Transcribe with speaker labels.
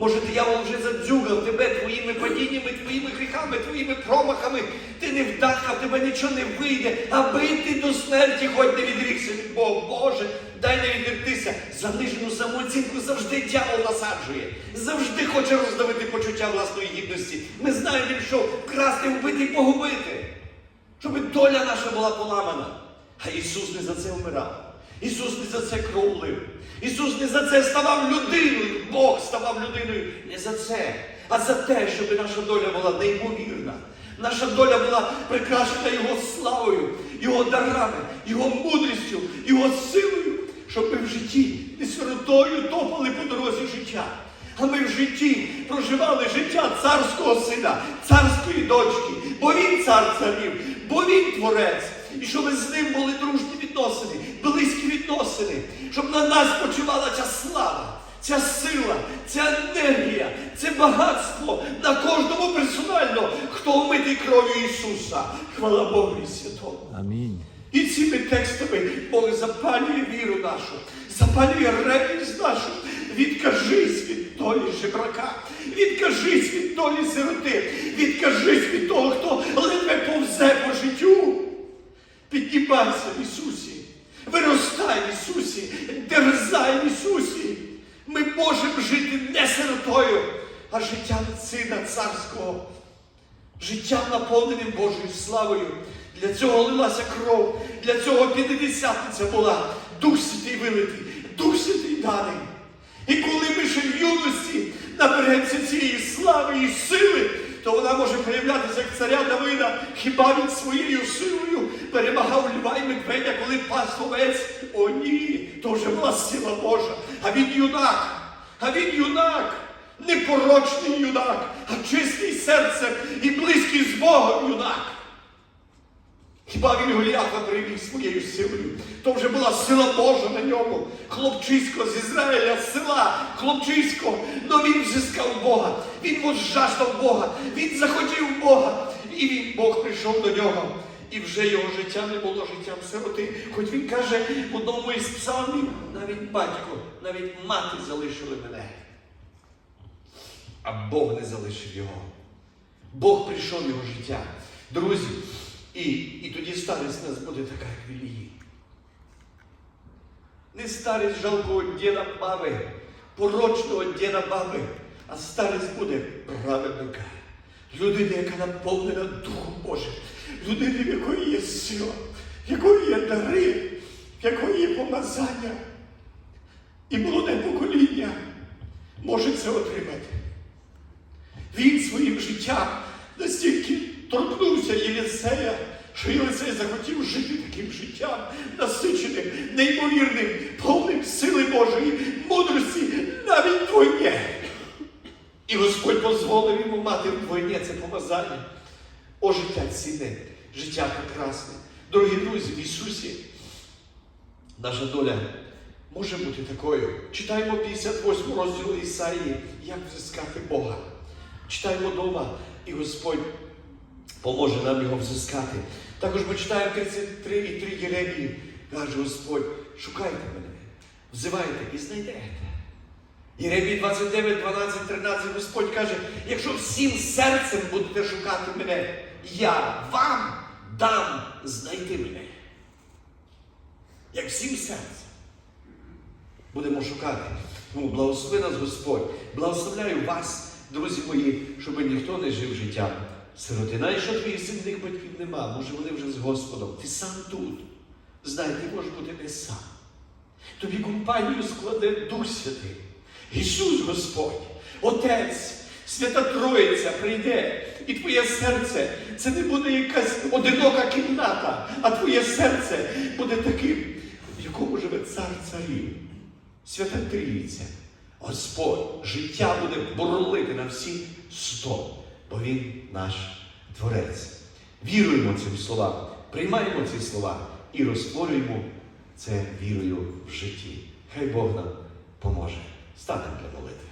Speaker 1: Може, диявол вже задзюгав тебе твоїми падіннями, твоїми гріхами, твоїми промахами. Ти не вдахав, тебе нічого не вийде, аби ти до смерті хоч не відрікся від Бога. Боже, дай не відвертися. Занижену самооцінку завжди дьявол насаджує. Завжди хоче роздавити почуття власної гідності. Ми знаємо, що вкрасти, вбити і погубити. Щоб доля наша була поламана. А Ісус не за це вмирав. Ісус не за це кров лив. Ісус не за це ставав людиною. Бог ставав людиною не за це, а за те, щоб наша доля була неймовірна. Наша доля була прикрашена Його славою, Його дарами, Його мудрістю, Його силою, щоб ми в житті не сиротою топали по дорозі життя. А ми в житті проживали життя царського сина, царської дочки, бо він цар царів, бо він творець. І щоб з ним були відносини, щоб на нас почувала ця слава, ця сила, ця енергія, це багатство на кожному персонально, хто вмитий кров'ю Ісуса. Хвала Богу і святому.
Speaker 2: Амінь.
Speaker 1: І цими текстами Бог запалює віру нашу, запалює ревність нашу. Відкажись від долі жебрака, відкажись від долі сироти, відкажись від того, хто ледве повзе по життю. Піднімайся в Ісусі, дерзай Ісусі. Ми можемо жити не сиротою, а життям Сина Царського життям наповненим Божою славою. Для цього лилася кров, для цього п'ятидесятниця була. Дух Святий вилитий, Дух Святий даний. І коли ми ще в юності наберемося цієї слави і сили, то вона може проявлятися як царя Давида, хіба він своєю силою перемагав льва і медведя, коли пас овець? О ні, то вже була сила Божа. А він юнак, а він юнак непорочний юнак, а чистий серцем і близький з Богом юнак. Хіба він Голіафа привів своєю силою? То вже була сила Божа на ньому. Хлопчисько з Ізраїля, села, хлопчисько, но він взискав Бога. Він возжаждав Бога, він захотів Бога. І він Бог прийшов до нього. І вже його життя не було життям сироти. Хоч він каже в одному із псалмів, навіть батько, навіть мати залишили мене. А Бог не залишив його. Бог прийшов його життя. Друзі, і, і тоді старість нас буде така, як Ілії. Не старість жалкого діда баби, порочного діда баби, а старість буде праведника. Людина, яка наповнена Духом Божим, людина, в якої є сила, в якої є дари, в якої є помазання. І молоде покоління може це отримати. Він своїм життям настільки торкнувся Єлісея, що Єлисей захотів жити таким життям, насиченим, неймовірним, повним сили Божої, мудрості, навіть двойне. І Господь дозволив йому мати вдвойне це помазання. О, життя цінне, життя прекрасне. Дорогі друзі, в Ісусі наша доля може бути такою. Читаємо 58 розділ Ісаїї, як взискати Бога. Читаємо вдома, і Господь поможе нам його взискати. Також ми читаємо 33 і 3 Єремії. Каже Господь, шукайте мене, взивайте і знайдете. Єремії 29, 12, 13 Господь каже, якщо всім серцем будете шукати мене, я вам дам знайти мене. Як всім серцем будемо шукати. Тому благослови нас Господь. Благословляю вас, друзі мої, щоб ніхто не жив життям сироти. Навіть що твоїх земних батьків нема, може вони вже з Господом. Ти сам тут. Знай, ти можеш бути не сам. Тобі компанію складе Дух Святий. Ісус Господь, Отець, Свята Троїця прийде, і твоє серце це не буде якась одинока кімната, а твоє серце буде таким, в якому живе цар царів. Свята Трійця, Господь, життя буде бурлити на всі сто, бо Він наш Творець. Віруємо цим словам, приймаємо ці слова і розтворюємо це вірою в житті. Хай Бог нам поможе. Станемо для молитви.